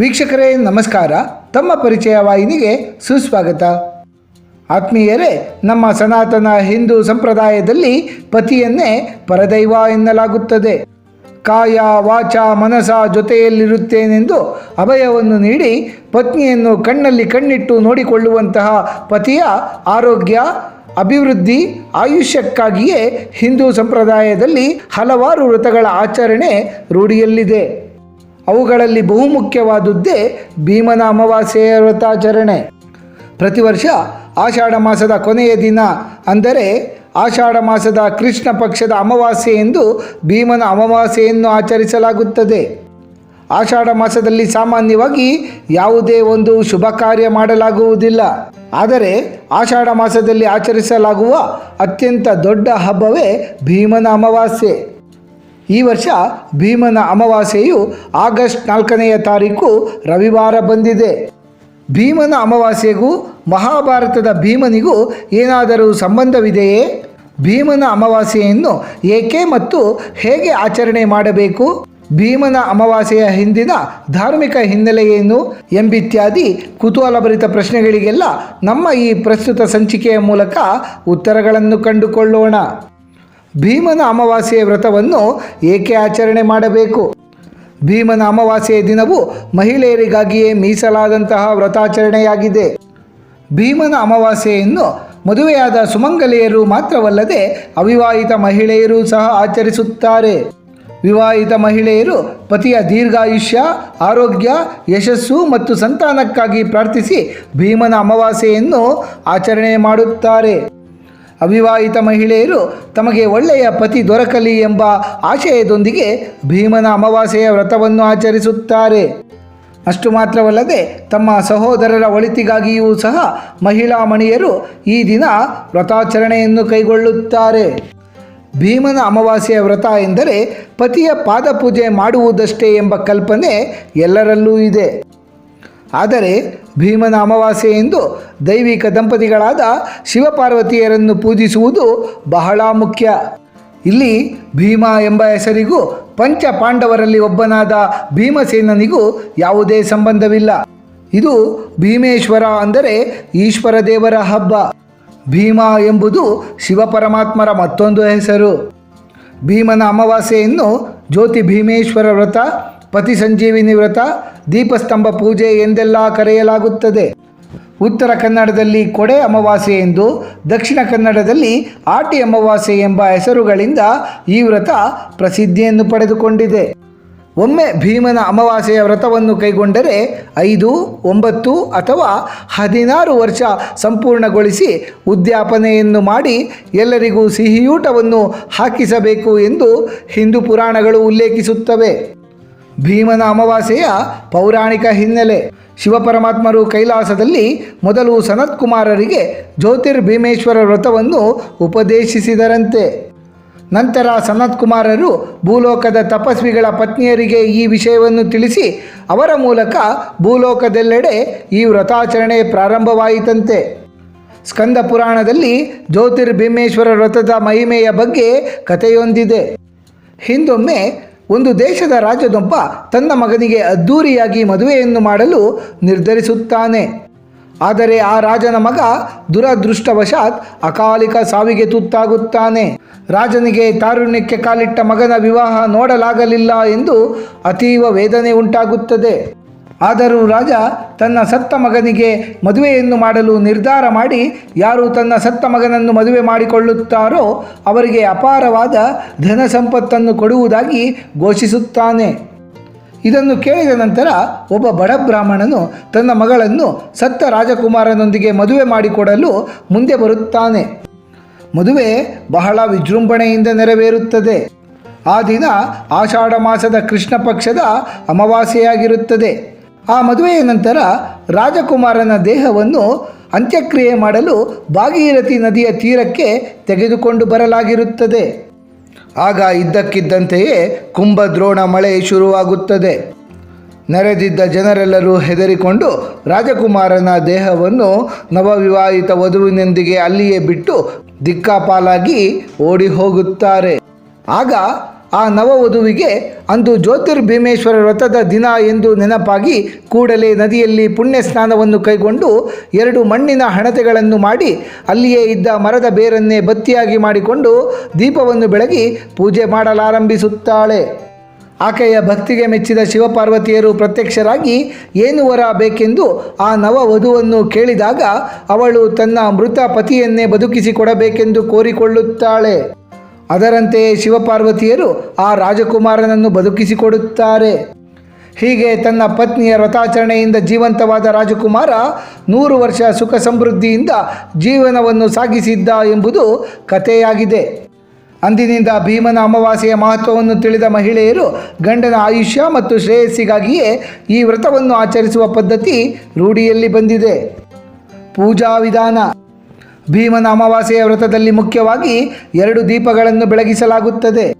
ವೀಕ್ಷಕರೇ, ನಮಸ್ಕಾರ. ತಮ್ಮ ಪರಿಚಯ ವಾಹಿನಿಗೆ ಸುಸ್ವಾಗತ. ಆತ್ಮೀಯರೇ, ನಮ್ಮ ಸನಾತನ ಹಿಂದೂ ಸಂಪ್ರದಾಯದಲ್ಲಿ ಪತಿಯನ್ನೇ ಪರದೈವ ಎನ್ನಲಾಗುತ್ತದೆ. ಕಾಯ, ವಾಚ, ಮನಸ ಜೊತೆಯಲ್ಲಿರುತ್ತೇನೆಂದು ಅಭಯವನ್ನು ನೀಡಿ ಪತ್ನಿಯನ್ನು ಕಣ್ಣಲ್ಲಿ ಕಣ್ಣಿಟ್ಟು ನೋಡಿಕೊಳ್ಳುವಂತಹ ಪತಿಯ ಆರೋಗ್ಯ, ಅಭಿವೃದ್ಧಿ, ಆಯುಷ್ಯಕ್ಕಾಗಿಯೇ ಹಿಂದೂ ಸಂಪ್ರದಾಯದಲ್ಲಿ ಹಲವಾರು ವ್ರತಗಳ ಆಚರಣೆ ರೂಢಿಯಲ್ಲಿದೆ. ಅವುಗಳಲ್ಲಿ ಬಹುಮುಖ್ಯವಾದುದ್ದೇ ಭೀಮನ ಅಮಾವಾಸ್ಯೆಯ ವ್ರತಾಚರಣೆ. ಪ್ರತಿ ವರ್ಷ ಆಷಾಢ ಮಾಸದ ಕೊನೆಯ ದಿನ ಅಂದರೆ ಆಷಾಢ ಮಾಸದ ಕೃಷ್ಣ ಪಕ್ಷದ ಅಮಾವಾಸ್ಯೆ ಎಂದು ಭೀಮನ ಅಮಾವಾಸ್ಯೆಯನ್ನು ಆಚರಿಸಲಾಗುತ್ತದೆ. ಆಷಾಢ ಮಾಸದಲ್ಲಿ ಸಾಮಾನ್ಯವಾಗಿ ಯಾವುದೇ ಒಂದು ಶುಭ ಕಾರ್ಯ ಮಾಡಲಾಗುವುದಿಲ್ಲ. ಆದರೆ ಆಷಾಢ ಮಾಸದಲ್ಲಿ ಆಚರಿಸಲಾಗುವ ಅತ್ಯಂತ ದೊಡ್ಡ ಹಬ್ಬವೇ ಭೀಮನ ಅಮಾವಾಸ್ಯೆ. ಈ ವರ್ಷ ಭೀಮನ ಅಮಾವಾಸ್ಯೆಯು ಆಗಸ್ಟ್ ನಾಲ್ಕನೆಯ ತಾರೀಕು ರವಿವಾರ ಬಂದಿದೆ. ಭೀಮನ ಅಮಾವಾಸ್ಯೆಗೂ ಮಹಾಭಾರತದ ಭೀಮನಿಗೂ ಏನಾದರೂ ಸಂಬಂಧವಿದೆಯೇ? ಭೀಮನ ಅಮಾವಾಸ್ಯೆಯನ್ನು ಏಕೆ ಮತ್ತು ಹೇಗೆ ಆಚರಣೆ ಮಾಡಬೇಕು? ಭೀಮನ ಅಮಾವಾಸ್ಯೆಯ ಹಿಂದಿನ ಧಾರ್ಮಿಕ ಹಿನ್ನೆಲೆಯೇನು ಎಂಬಿತ್ಯಾದಿ ಕುತೂಹಲಭರಿತ ಪ್ರಶ್ನೆಗಳಿಗೆಲ್ಲ ನಮ್ಮ ಈ ಪ್ರಸ್ತುತ ಸಂಚಿಕೆಯ ಮೂಲಕ ಉತ್ತರಗಳನ್ನು ಕಂಡುಕೊಳ್ಳೋಣ. ಭೀಮನ ಅಮಾವಾಸ್ಯೆಯ ವ್ರತವನ್ನು ಏಕೆ ಆಚರಣೆ ಮಾಡಬೇಕು? ಭೀಮನ ಅಮಾವಾಸ್ಯೆಯ ದಿನವು ಮಹಿಳೆಯರಿಗಾಗಿಯೇ ಮೀಸಲಾದಂತಹ ವ್ರತಾಚರಣೆಯಾಗಿದೆ. ಭೀಮನ ಅಮಾವಾಸ್ಯೆಯನ್ನು ಮದುವೆಯಾದ ಸುಮಂಗಲೆಯರು ಮಾತ್ರವಲ್ಲದೆ ಅವಿವಾಹಿತ ಮಹಿಳೆಯರು ಸಹ ಆಚರಿಸುತ್ತಾರೆ. ವಿವಾಹಿತ ಮಹಿಳೆಯರು ಪತಿಯ ದೀರ್ಘಾಯುಷ್ಯ, ಆರೋಗ್ಯ, ಯಶಸ್ಸು ಮತ್ತು ಸಂತಾನಕ್ಕಾಗಿ ಪ್ರಾರ್ಥಿಸಿ ಭೀಮನ ಅಮಾವಾಸ್ಯೆಯನ್ನು ಆಚರಣೆ ಮಾಡುತ್ತಾರೆ. ಅವಿವಾಹಿತ ಮಹಿಳೆಯರು ತಮಗೆ ಒಳ್ಳೆಯ ಪತಿ ದೊರಕಲಿ ಎಂಬ ಆಶಯದೊಂದಿಗೆ ಭೀಮನ ಅಮಾವಾಸ್ಯೆಯ ವ್ರತವನ್ನು ಆಚರಿಸುತ್ತಾರೆ. ಅಷ್ಟು ಮಾತ್ರವಲ್ಲದೆ ತಮ್ಮ ಸಹೋದರರ ಒಳಿತಿಗಾಗಿಯೂ ಸಹ ಮಹಿಳಾ ಮಣಿಯರು ಈ ದಿನ ವ್ರತಾಚರಣೆಯನ್ನು ಕೈಗೊಳ್ಳುತ್ತಾರೆ. ಭೀಮನ ಅಮಾವಾಸ್ಯೆಯ ವ್ರತ ಎಂದರೆ ಪತಿಯ ಪಾದಪೂಜೆ ಮಾಡುವುದಷ್ಟೇ ಎಂಬ ಕಲ್ಪನೆ ಎಲ್ಲರಲ್ಲೂ ಇದೆ. ಆದರೆ ಭೀಮನ ಅಮಾವಾಸ್ಯೆ ಎಂದು ದೈವಿಕ ದಂಪತಿಗಳಾದ ಶಿವಪಾರ್ವತಿಯರನ್ನು ಪೂಜಿಸುವುದು ಬಹಳ ಮುಖ್ಯ. ಇಲ್ಲಿ ಭೀಮ ಎಂಬ ಹೆಸರಿಗೂ ಪಂಚ ಪಾಂಡವರಲ್ಲಿ ಒಬ್ಬನಾದ ಭೀಮಸೇನನಿಗೂ ಯಾವುದೇ ಸಂಬಂಧವಿಲ್ಲ. ಇದು ಭೀಮೇಶ್ವರ ಅಂದರೆ ಈಶ್ವರ ದೇವರ ಹಬ್ಬ. ಭೀಮ ಎಂಬುದು ಶಿವಪರಮಾತ್ಮರ ಮತ್ತೊಂದು ಹೆಸರು. ಭೀಮನ ಅಮಾವಾಸ್ಯೆಯನ್ನು ಜ್ಯೋತಿ ಭೀಮೇಶ್ವರ ವ್ರತ ಪತಿ ಸಂಜೀವಿನಿ ವ್ರತ, ದೀಪಸ್ತಂಭ ಪೂಜೆ ಎಂದೆಲ್ಲ ಕರೆಯಲಾಗುತ್ತದೆ. ಉತ್ತರ ಕನ್ನಡದಲ್ಲಿ ಕೊಡೆ ಅಮಾವಾಸ್ಯೆ ಎಂದು, ದಕ್ಷಿಣ ಕನ್ನಡದಲ್ಲಿ ಆಟಿ ಅಮಾವಾಸ್ಯೆ ಎಂಬ ಹೆಸರುಗಳಿಂದ ಈ ವ್ರತ ಪ್ರಸಿದ್ಧಿಯನ್ನು ಪಡೆದುಕೊಂಡಿದೆ. ಒಮ್ಮೆ ಭೀಮನ ಅಮಾವಾಸ್ಯೆಯ ವ್ರತವನ್ನು ಕೈಗೊಂಡರೆ ಐದು, ಒಂಬತ್ತು ಅಥವಾ ಹದಿನಾರು ವರ್ಷ ಸಂಪೂರ್ಣಗೊಳಿಸಿ ಉದ್ಯಾಪನೆಯನ್ನು ಮಾಡಿ ಎಲ್ಲರಿಗೂ ಸಿಹಿಯೂಟವನ್ನು ಹಾಕಿಸಬೇಕು ಎಂದು ಹಿಂದೂ ಪುರಾಣಗಳು ಉಲ್ಲೇಖಿಸುತ್ತವೆ. ಭೀಮನ ಅಮಾವಾಸ್ಯೆಯ ಪೌರಾಣಿಕ ಹಿನ್ನೆಲೆ. ಶಿವಪರಮಾತ್ಮರು ಕೈಲಾಸದಲ್ಲಿ ಮೊದಲು ಸನತ್ಕುಮಾರರಿಗೆ ಜ್ಯೋತಿರ್ಭೀಮೇಶ್ವರ ವ್ರತವನ್ನು ಉಪದೇಶಿಸಿದರಂತೆ. ನಂತರ ಸನತ್ಕುಮಾರರು ಭೂಲೋಕದ ತಪಸ್ವಿಗಳ ಪತ್ನಿಯರಿಗೆ ಈ ವಿಷಯವನ್ನು ತಿಳಿಸಿ, ಅವರ ಮೂಲಕ ಭೂಲೋಕದೆಲ್ಲೆಡೆ ಈ ವ್ರತಾಚರಣೆ ಪ್ರಾರಂಭವಾಯಿತಂತೆ. ಸ್ಕಂದ ಪುರಾಣದಲ್ಲಿ ಜ್ಯೋತಿರ್ಭೀಮೇಶ್ವರ ವ್ರತದ ಮಹಿಮೆಯ ಬಗ್ಗೆ ಕಥೆಯೊಂದಿದೆ. ಹಿಂದೊಮ್ಮೆ ಒಂದು ದೇಶದ ರಾಜದೊಬ್ಬ ತನ್ನ ಮಗನಿಗೆ ಅದ್ದೂರಿಯಾಗಿ ಮದುವೆಯನ್ನು ಮಾಡಲು ನಿರ್ಧರಿಸುತ್ತಾನೆ. ಆದರೆ ಆ ರಾಜನ ಮಗ ದುರದೃಷ್ಟವಶಾತ್ ಅಕಾಲಿಕ ಸಾವಿಗೆ ತುತ್ತಾಗುತ್ತಾನೆ. ರಾಜನಿಗೆ ತಾರುಣ್ಯಕ್ಕೆ ಕಾಲಿಟ್ಟ ಮಗನ ವಿವಾಹ ನೋಡಲಾಗಲಿಲ್ಲ ಎಂದು ಅತೀವ ವೇದನೆ ಉಂಟಾಗುತ್ತದೆ. ಆದರೂ ರಾಜ ತನ್ನ ಸತ್ತ ಮಗನಿಗೆ ಮದುವೆಯನ್ನು ಮಾಡಲು ನಿರ್ಧಾರ ಮಾಡಿ, ಯಾರು ತನ್ನ ಸತ್ತ ಮಗನನ್ನು ಮದುವೆ ಮಾಡಿಕೊಳ್ಳುತ್ತಾರೋ ಅವರಿಗೆ ಅಪಾರವಾದ ಧನ ಸಂಪತ್ತನ್ನು ಕೊಡುವುದಾಗಿ ಘೋಷಿಸುತ್ತಾನೆ. ಇದನ್ನು ಕೇಳಿದ ನಂತರ ಒಬ್ಬ ಬಡ ಬ್ರಾಹ್ಮಣನು ತನ್ನ ಮಗಳನ್ನು ಸತ್ತ ರಾಜಕುಮಾರನೊಂದಿಗೆ ಮದುವೆ ಮಾಡಿಕೊಡಲು ಮುಂದೆ ಬರುತ್ತಾನೆ. ಮದುವೆ ಬಹಳ ವಿಜೃಂಭಣೆಯಿಂದ ನೆರವೇರುತ್ತದೆ. ಆ ದಿನ ಆಷಾಢ ಮಾಸದ ಕೃಷ್ಣ ಪಕ್ಷದ ಅಮಾವಾಸ್ಯೆಯಾಗಿರುತ್ತದೆ. ಆ ಮದುವೆಯ ನಂತರ ರಾಜಕುಮಾರನ ದೇಹವನ್ನು ಅಂತ್ಯಕ್ರಿಯೆ ಮಾಡಲು ಭಾಗೀರಥಿ ನದಿಯ ತೀರಕ್ಕೆ ತೆಗೆದುಕೊಂಡು ಬರಲಾಗಿರುತ್ತದೆ. ಆಗ ಇದ್ದಕ್ಕಿದ್ದಂತೆಯೇ ಕುಂಭದ್ರೋಣ ಮಳೆ ಶುರುವಾಗುತ್ತದೆ. ನೆರೆದಿದ್ದ ಜನರೆಲ್ಲರೂ ಹೆದರಿಕೊಂಡು ರಾಜಕುಮಾರನ ದೇಹವನ್ನು ನವವಿವಾಹಿತ ವಧುವಿನೊಂದಿಗೆ ಅಲ್ಲಿಯೇ ಬಿಟ್ಟು ದಿಕ್ಕಾಪಾಲಾಗಿ ಓಡಿ ಹೋಗುತ್ತಾರೆ. ಆಗ ಆ ನವವಧುವಿಗೆ ಅಂದು ಜ್ಯೋತಿರ್ಭೀಮೇಶ್ವರ ವ್ರತದ ದಿನ ಎಂದು ನೆನಪಾಗಿ ಕೂಡಲೇ ನದಿಯಲ್ಲಿ ಪುಣ್ಯ ಸ್ನಾನವನ್ನು ಕೈಗೊಂಡು ಎರಡು ಮಣ್ಣಿನ ಹಣತೆಗಳನ್ನು ಮಾಡಿ ಅಲ್ಲಿಯೇ ಇದ್ದ ಮರದ ಬೇರನ್ನೇ ಬತ್ತಿಯಾಗಿ ಮಾಡಿಕೊಂಡು ದೀಪವನ್ನು ಬೆಳಗಿ ಪೂಜೆ ಮಾಡಲಾರಂಭಿಸುತ್ತಾಳೆ. ಆಕೆಯ ಭಕ್ತಿಗೆ ಮೆಚ್ಚಿದ ಶಿವಪಾರ್ವತಿಯರು ಪ್ರತ್ಯಕ್ಷರಾಗಿ ಏನು ವರ ಬೇಕೆಂದು ಆ ನವ ವಧುವನ್ನು ಕೇಳಿದಾಗ ಅವಳು ತನ್ನ ಮೃತ ಪತಿಯನ್ನೇ ಬದುಕಿಸಿಕೊಡಬೇಕೆಂದು ಕೋರಿಕೊಳ್ಳುತ್ತಾಳೆ. ಅದರಂತೆಯೇ ಶಿವಪಾರ್ವತಿಯರು ಆ ರಾಜಕುಮಾರನನ್ನು ಬದುಕಿಸಿಕೊಡುತ್ತಾರೆ. ಹೀಗೆ ತನ್ನ ಪತ್ನಿಯ ವ್ರತಾಚರಣೆಯಿಂದ ಜೀವಂತವಾದ ರಾಜಕುಮಾರ ನೂರು ವರ್ಷ ಸುಖ ಸಮೃದ್ಧಿಯಿಂದ ಜೀವನವನ್ನು ಸಾಗಿಸಿದ್ದ ಎಂಬುದು ಕಥೆಯಾಗಿದೆ. ಅಂದಿನಿಂದ ಭೀಮನ ಅಮಾವಾಸ್ಯೆಯ ಮಹತ್ವವನ್ನು ತಿಳಿದ ಮಹಿಳೆಯರು ಗಂಡನ ಆಯುಷ್ಯ ಮತ್ತು ಶ್ರೇಯಸ್ಸಿಗಾಗಿಯೇ ಈ ವ್ರತವನ್ನು ಆಚರಿಸುವ ಪದ್ಧತಿ ರೂಢಿಯಲ್ಲಿ ಬಂದಿದೆ. ಪೂಜಾ ವಿಧಾನ. ಭೀಮನ ಅಮಾವಾಸ್ಯೆಯ ವ್ರತದಲ್ಲಿ ಮುಖ್ಯವಾಗಿ ಎರಡು ದೀಪಗಳನ್ನು ಬೆಳಗಿಸಲಾಗುತ್ತದೆ.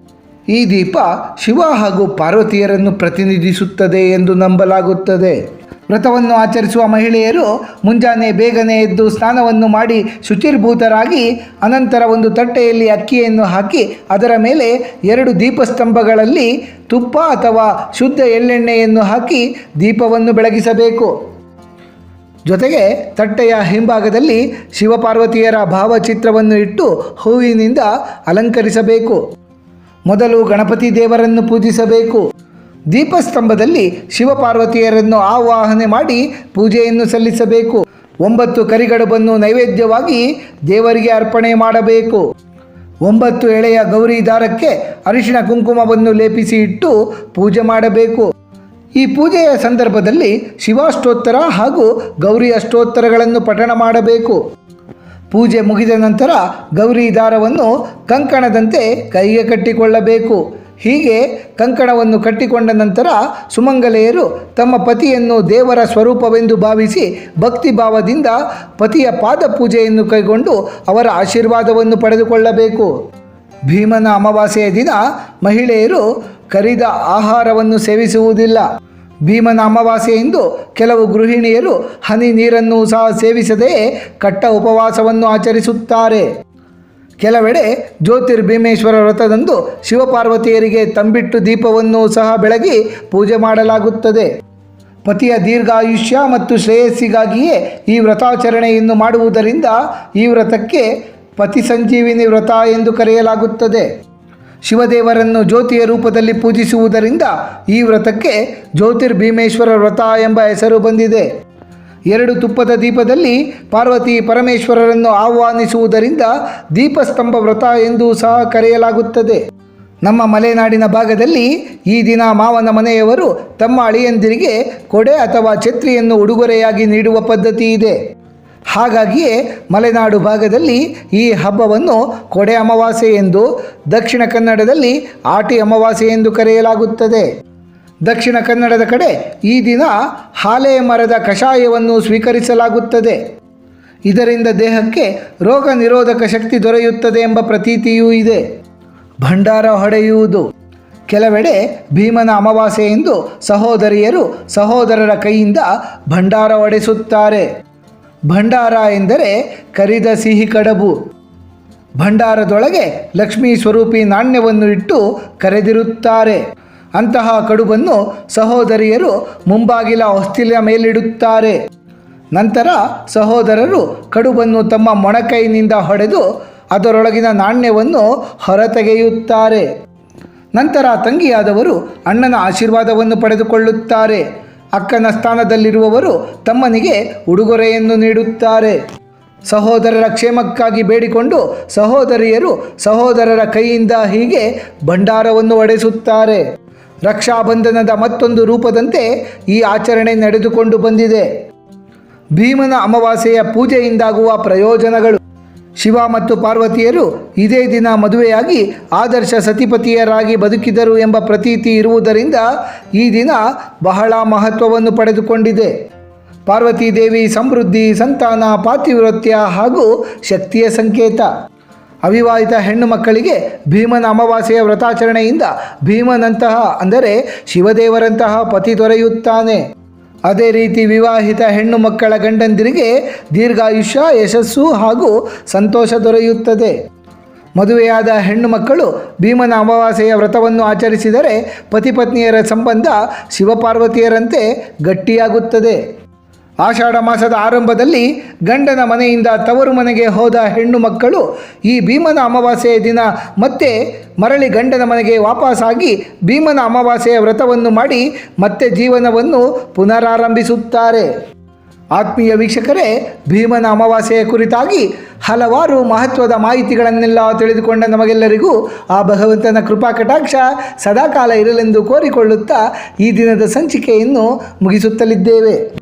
ಈ ದೀಪ ಶಿವ ಹಾಗೂ ಪಾರ್ವತಿಯರನ್ನು ಪ್ರತಿನಿಧಿಸುತ್ತದೆ ಎಂದು ನಂಬಲಾಗುತ್ತದೆ. ವ್ರತವನ್ನು ಆಚರಿಸುವ ಮಹಿಳೆಯರು ಮುಂಜಾನೆ ಬೇಗನೆ ಎದ್ದು ಸ್ನಾನವನ್ನು ಮಾಡಿ ಶುಚಿರ್ಭೂತರಾಗಿ ಅನಂತರ ಒಂದು ತಟ್ಟೆಯಲ್ಲಿ ಅಕ್ಕಿಯನ್ನು ಹಾಕಿ ಅದರ ಮೇಲೆ ಎರಡು ದೀಪಸ್ತಂಭಗಳಲ್ಲಿ ತುಪ್ಪ ಅಥವಾ ಶುದ್ಧ ಎಳ್ಳೆಣ್ಣೆಯನ್ನು ಹಾಕಿ ದೀಪವನ್ನು ಬೆಳಗಿಸಬೇಕು. ಜೊತೆಗೆ ತಟ್ಟೆಯ ಹಿಂಭಾಗದಲ್ಲಿ ಶಿವಪಾರ್ವತಿಯರ ಭಾವಚಿತ್ರವನ್ನು ಇಟ್ಟು ಹೂವಿನಿಂದ ಅಲಂಕರಿಸಬೇಕು. ಮೊದಲು ಗಣಪತಿ ದೇವರನ್ನು ಪೂಜಿಸಬೇಕು. ದೀಪಸ್ತಂಭದಲ್ಲಿ ಶಿವಪಾರ್ವತಿಯರನ್ನು ಆವಾಹನೆ ಮಾಡಿ ಪೂಜೆಯನ್ನು ಸಲ್ಲಿಸಬೇಕು. ಒಂಬತ್ತು ಕರಿಗಡುಬನ್ನು ನೈವೇದ್ಯವಾಗಿ ದೇವರಿಗೆ ಅರ್ಪಣೆ ಮಾಡಬೇಕು. ಒಂಬತ್ತು ಎಳೆಯ ಗೌರಿ ದಾರಕ್ಕೆ ಅರಿಶಿಣ ಕುಂಕುಮವನ್ನು ಲೇಪಿಸಿ ಇಟ್ಟು ಪೂಜೆ ಮಾಡಬೇಕು. ಈ ಪೂಜೆಯ ಸಂದರ್ಭದಲ್ಲಿ ಶಿವಾಷ್ಟೋತ್ತರ ಹಾಗೂ ಗೌರಿ ಅಷ್ಟೋತ್ತರಗಳನ್ನು ಪಠಣ ಮಾಡಬೇಕು. ಪೂಜೆ ಮುಗಿದ ನಂತರ ಗೌರಿ ದಾರವನ್ನು ಕಂಕಣದಂತೆ ಕೈಗೆ ಕಟ್ಟಿಕೊಳ್ಳಬೇಕು. ಹೀಗೆ ಕಂಕಣವನ್ನು ಕಟ್ಟಿಕೊಂಡ ನಂತರ ಸುಮಂಗಲೆಯರು ತಮ್ಮ ಪತಿಯನ್ನು ದೇವರ ಸ್ವರೂಪವೆಂದು ಭಾವಿಸಿ ಭಕ್ತಿ ಭಾವದಿಂದ ಪತಿಯ ಪಾದ ಪೂಜೆಯನ್ನು ಕೈಗೊಂಡು ಅವರ ಆಶೀರ್ವಾದವನ್ನು ಪಡೆದುಕೊಳ್ಳಬೇಕು. ಭೀಮನ ಅಮಾವಾಸ್ಯೆಯ ದಿನ ಮಹಿಳೆಯರು ಕರಿದ ಆಹಾರವನ್ನು ಸೇವಿಸುವುದಿಲ್ಲ. ಭೀಮನ ಅಮಾವಾಸ್ಯೆಯೆಂದು ಕೆಲವು ಗೃಹಿಣಿಯರು ಹನಿ ನೀರನ್ನು ಸಹ ಸೇವಿಸದೆಯೇ ಕಟ್ಟ ಉಪವಾಸವನ್ನು ಆಚರಿಸುತ್ತಾರೆ. ಕೆಲವೆಡೆ ಜ್ಯೋತಿರ್ಭೀಮೇಶ್ವರ ವ್ರತದಂದು ಶಿವಪಾರ್ವತಿಯರಿಗೆ ತಂಬಿಟ್ಟು ದೀಪವನ್ನು ಸಹ ಬೆಳಗಿ ಪೂಜೆ ಮಾಡಲಾಗುತ್ತದೆ. ಪತಿಯ ದೀರ್ಘಾಯುಷ್ಯ ಮತ್ತು ಶ್ರೇಯಸ್ಸಿಗಾಗಿಯೇ ಈ ವ್ರತಾಚರಣೆಯನ್ನು ಮಾಡುವುದರಿಂದ ಈ ವ್ರತಕ್ಕೆ ಪತಿ ಸಂಜೀವಿನಿ ವ್ರತ ಎಂದು ಕರೆಯಲಾಗುತ್ತದೆ. ಶಿವದೇವರನ್ನು ಜ್ಯೋತಿಯ ರೂಪದಲ್ಲಿ ಪೂಜಿಸುವುದರಿಂದ ಈ ವ್ರತಕ್ಕೆ ಜ್ಯೋತಿರ್ಭೀಮೇಶ್ವರ ವ್ರತ ಎಂಬ ಹೆಸರು ಬಂದಿದೆ. ಎರಡು ತುಪ್ಪದ ದೀಪದಲ್ಲಿ ಪಾರ್ವತಿ ಪರಮೇಶ್ವರರನ್ನು ಆಹ್ವಾನಿಸುವುದರಿಂದ ದೀಪಸ್ತಂಭ ವ್ರತ ಎಂದು ಸಹ ಕರೆಯಲಾಗುತ್ತದೆ. ನಮ್ಮ ಮಲೆನಾಡಿನ ಭಾಗದಲ್ಲಿ ಈ ದಿನ ಮಾವನ ಮನೆಯವರು ತಮ್ಮ ಅಳಿಯಂದಿರಿಗೆ ಕೊಡೆ ಅಥವಾ ಛತ್ರಿಯನ್ನು ಉಡುಗೊರೆಯಾಗಿ ನೀಡುವ ಪದ್ಧತಿ ಇದೆ. ಹಾಗಾಗಿಯೇ ಮಲೆನಾಡು ಭಾಗದಲ್ಲಿ ಈ ಹಬ್ಬವನ್ನು ಕೊಡೆ ಅಮಾವಾಸ್ಯೆ ಎಂದು ದಕ್ಷಿಣ ಕನ್ನಡದಲ್ಲಿ ಆಟಿ ಅಮಾವಾಸ್ಯೆ ಎಂದು ಕರೆಯಲಾಗುತ್ತದೆ. ದಕ್ಷಿಣ ಕನ್ನಡದ ಕಡೆ ಈ ದಿನ ಹಾಲೆ ಮರದ ಕಷಾಯವನ್ನು ಸ್ವೀಕರಿಸಲಾಗುತ್ತದೆ. ಇದರಿಂದ ದೇಹಕ್ಕೆ ರೋಗ ನಿರೋಧಕ ಶಕ್ತಿ ದೊರೆಯುತ್ತದೆ ಎಂಬ ಪ್ರತೀತಿಯೂ ಇದೆ. ಭಂಡಾರ ಹೊಡೆಯುವುದು. ಕೆಲವೆಡೆ ಭೀಮನ ಅಮಾವಾಸ್ಯೆ ಎಂದು ಸಹೋದರಿಯರು ಸಹೋದರರ ಕೈಯಿಂದ ಭಂಡಾರ ಹೊಡೆಸುತ್ತಾರೆ. ಭಂಡಾರ ಎಂದರೆ ಕರಿದ ಸಿಹಿ ಕಡಬು. ಭಂಡಾರದೊಳಗೆ ಲಕ್ಷ್ಮೀ ಸ್ವರೂಪಿ ನಾಣ್ಯವನ್ನು ಇಟ್ಟು ಕರೆದಿರುತ್ತಾರೆ. ಅಂತಹ ಕಡುಬನ್ನು ಸಹೋದರಿಯರು ಮುಂಬಾಗಿಲ ಹೊಸ್ತಿಲ ಮೇಲಿಡುತ್ತಾರೆ. ನಂತರ ಸಹೋದರರು ಕಡುಬನ್ನು ತಮ್ಮ ಮೊಣಕೈನಿಂದ ಹೊಡೆದು ಅದರೊಳಗಿನ ನಾಣ್ಯವನ್ನು ಹೊರತೆಗೆಯುತ್ತಾರೆ. ನಂತರ ತಂಗಿಯಾದವರು ಅಣ್ಣನ ಆಶೀರ್ವಾದವನ್ನು ಪಡೆದುಕೊಳ್ಳುತ್ತಾರೆ. ಅಕ್ಕನ ಸ್ಥಾನದಲ್ಲಿರುವವರು ತಮ್ಮನಿಗೆ ಉಡುಗೊರೆಯನ್ನು ನೀಡುತ್ತಾರೆ. ಸಹೋದರರ ಕ್ಷೇಮಕ್ಕಾಗಿ ಬೇಡಿಕೊಂಡು ಸಹೋದರಿಯರು ಸಹೋದರರ ಕೈಯಿಂದ ಹೀಗೆ ಭಂಡಾರವನ್ನು ಒಡೆಸುತ್ತಾರೆ. ರಕ್ಷಾಬಂಧನದ ಮತ್ತೊಂದು ರೂಪದಂತೆ ಈ ಆಚರಣೆ ನಡೆದುಕೊಂಡು ಬಂದಿದೆ. ಭೀಮನ ಅಮಾವಾಸ್ಯೆಯ ಪೂಜೆಯಿಂದಾಗುವ ಪ್ರಯೋಜನಗಳು. ಶಿವ ಮತ್ತು ಪಾರ್ವತಿಯರು ಇದೇ ದಿನ ಮದುವೆಯಾಗಿ ಆದರ್ಶ ಸತಿಪತಿಯರಾಗಿ ಬದುಕಿದರು ಎಂಬ ಪ್ರತೀತಿ ಇರುವುದರಿಂದ ಈ ದಿನ ಬಹಳ ಮಹತ್ವವನ್ನು ಪಡೆದುಕೊಂಡಿದೆ. ಪಾರ್ವತಿ ದೇವಿ ಸಮೃದ್ಧಿ, ಸಂತಾನ ಪಾತಿವ್ರತ್ಯ ಹಾಗೂ ಶಕ್ತಿಯ ಸಂಕೇತ. ಅವಿವಾಹಿತ ಹೆಣ್ಣು ಮಕ್ಕಳಿಗೆ ಭೀಮನ ಅಮಾವಾಸ್ಯೆಯ ವ್ರತಾಚರಣೆಯಿಂದ ಭೀಮನಂತಹ ಅಂದರೆ ಶಿವದೇವರಂತಹ ಪತಿ ದೊರೆಯುತ್ತಾನೆ. ಅದೇ ರೀತಿ ವಿವಾಹಿತ ಹೆಣ್ಣು ಮಕ್ಕಳ ಗಂಡಂದಿರಿಗೆ ದೀರ್ಘಾಯುಷ್ಯ, ಯಶಸ್ಸು ಹಾಗೂ ಸಂತೋಷ ದೊರೆಯುತ್ತದೆ. ಮದುವೆಯಾದ ಹೆಣ್ಣು ಮಕ್ಕಳು ಭೀಮನ ಅಮಾವಾಸ್ಯೆಯ ವ್ರತವನ್ನು ಆಚರಿಸಿದರೆ ಪತಿಪತ್ನಿಯರ ಸಂಬಂಧ ಶಿವಪಾರ್ವತಿಯರಂತೆ ಗಟ್ಟಿಯಾಗುತ್ತದೆ. ಆಷಾಢ ಮಾಸದ ಆರಂಭದಲ್ಲಿ ಗಂಡನ ಮನೆಯಿಂದ ತವರು ಮನೆಗೆ ಹೋದ ಹೆಣ್ಣು ಮಕ್ಕಳು ಈ ಭೀಮನ ಅಮಾವಾಸ್ಯೆಯ ದಿನ ಮತ್ತೆ ಮರಳಿ ಗಂಡನ ಮನೆಗೆ ವಾಪಸ್ಸಾಗಿ ಭೀಮನ ಅಮಾವಾಸ್ಯೆಯ ವ್ರತವನ್ನು ಮಾಡಿ ಮತ್ತೆ ಜೀವನವನ್ನು ಪುನರಾರಂಭಿಸುತ್ತಾರೆ. ಆತ್ಮೀಯ ವೀಕ್ಷಕರೇ, ಭೀಮನ ಅಮಾವಾಸ್ಯೆಯ ಕುರಿತಾಗಿ ಹಲವಾರು ಮಹತ್ವದ ಮಾಹಿತಿಗಳನ್ನೆಲ್ಲ ತಿಳಿದುಕೊಂಡ ನಮಗೆಲ್ಲರಿಗೂ ಆ ಭಗವಂತನ ಕೃಪಾ ಕಟಾಕ್ಷ ಸದಾಕಾಲ ಇರಲೆಂದು ಕೋರಿಕೊಳ್ಳುತ್ತಾ ಈ ದಿನದ ಸಂಚಿಕೆಯನ್ನು ಮುಗಿಸುತ್ತಲಿದ್ದೇವೆ.